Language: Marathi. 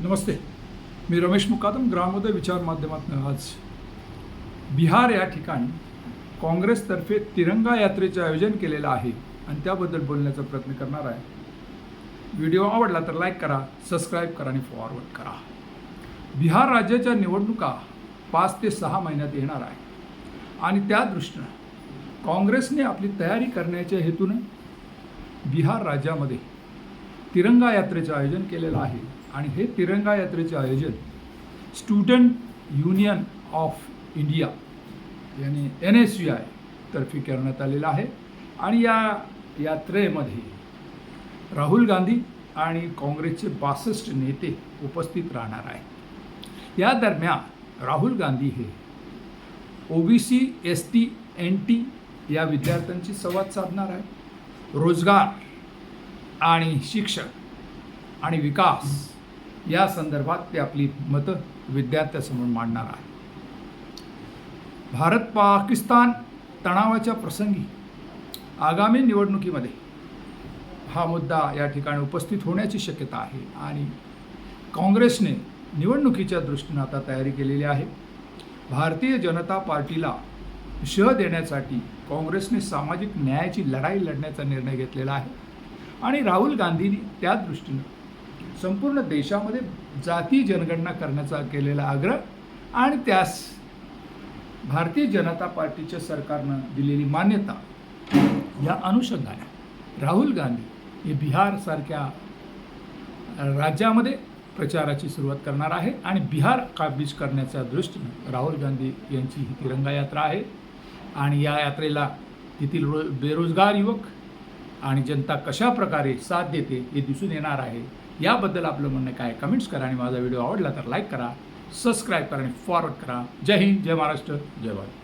नमस्ते. मी रमेश मुकादम ग्रामोदय विचार माध्यमातून आज बिहार या ठिकाणी काँग्रेसतर्फे तिरंगा यात्रेचे आयोजन केलेलं आहे आणि त्याबद्दल बोलण्याचा प्रयत्न करणार आहे. व्हिडिओ आवडला तर लाईक करा सबस्क्राईब करा आणि फॉरवर्ड करा. बिहार राज्याच्या निवडणुका पाच ते सहा महिन्यात येणार आहे. आणि त्या दृष्टीनं काँग्रेसने आपली तयारी करण्याच्या हेतूनं बिहार राज्यामध्ये तिरंगा यात्रेचं आयोजन केलेलं आहे. आणि हे तिरंगा यात्रेचे आयोजन स्टुडंट युनियन ऑफ इंडिया याने एन एस यू आय तर्फे करण्यात आलेलं आहे. आणि या यात्रेमध्ये राहुल गांधी आणि काँग्रेसचे बासष्ट नेते उपस्थित राहणार आहेत. या दरम्यान राहुल गांधी हे OBC S T N T या विद्यार्थ्यांशी संवाद साधणार आहे रोजगार आणि शिक्षण आणि विकास या संदर्भात ते आपली मतं विद्यार्थ्यासमोर मांडणार आहे भारत पाकिस्तान तणावाच्या प्रसंगी आगामी निवडणुकीमध्ये हा मुद्दा या ठिकाणी उपस्थित होण्याची शक्यता आहे आणि काँग्रेसने निवडणुकीच्या दृष्टीनं आता तयारी केलेली आहे. भारतीय जनता पार्टीला शह देण्यासाठी काँग्रेसने सामाजिक न्यायाची लढाई लढण्याचा निर्णय घेतलेला आहे. आणि राहुल गांधींनी त्या दृष्टीनं संपूर्ण देशामध्ये जाती जनगणना करण्याचा केलेला आग्रह आणि त्यास भारतीय जनता पार्टीच्या सरकारनं दिलेली मान्यता या अनुषंगाने राहुल गांधी हे बिहारसारख्या राज्यामध्ये प्रचाराची सुरुवात करणार आहे आणि बिहार काबीज करण्याच्या दृष्टीनं राहुल गांधी यांची ही तिरंगा यात्रा आहे. आणि या यात्रेला तेथील रो बेरोजगार युवक आणि जनता कशा प्रकारे साथ देते हे दिसून येणार आहे. याबद्दल आपलं म्हणणं काय? कमेंट्स करा आणि माझा व्हिडिओ आवडला तर लाईक करा सबस्क्राईब करा आणि फॉरवर्ड करा. जय हिंद जय महाराष्ट्र जय भारत.